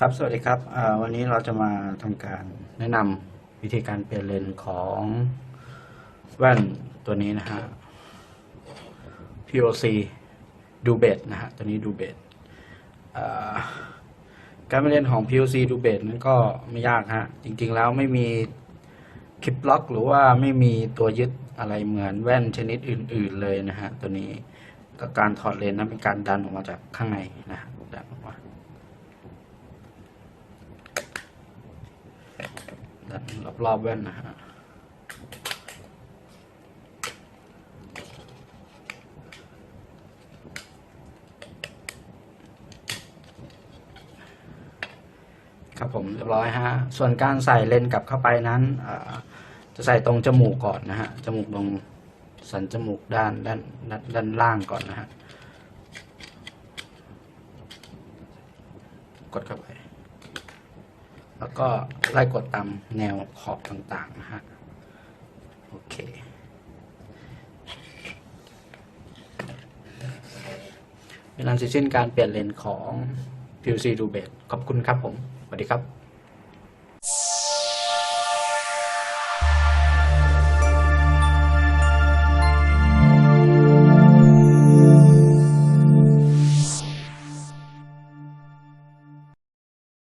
ครับ สวัสดีครับ วันนี้เราจะมาทำการแนะนำวิธีการเปลี่ยนเลนของแว่นตัวนี้นะฮะ POC ดูเบตนะฮะ ตัวนี้ดูเบตการเปลี่ยนเลนของ POC ดูเบตนั้นก็ไม่ยากฮะ จริงๆแล้วไม่มีคลิปล็อก หรือว่าไม่มีตัวยึดอะไรเหมือนแว่นชนิดอื่น ๆเลยนะฮะ ตัวนี้กับการถอดเลนนั้นเป็นการดันออกมาจากข้างในนะฮะดันออกมา ดันรอบๆแว่นนะฮะครับผมเรียบร้อยฮะ ส่วนการใส่เลนส์กลับเข้าไปนั้นจะใส่ตรงจมูกก่อนนะฮะ จมูกตรงสันจมูกด้านด้านด้านด้านล่างก่อนนะฮะ กดเข้าไป แล้วก็ไล่กดตามแนวขอบต่างๆนะฮะโอเคเป็นอันสิ้นการเปลี่ยนเลนของ PUC d u b e t ขอบคุณครับผม สวัสดีครับ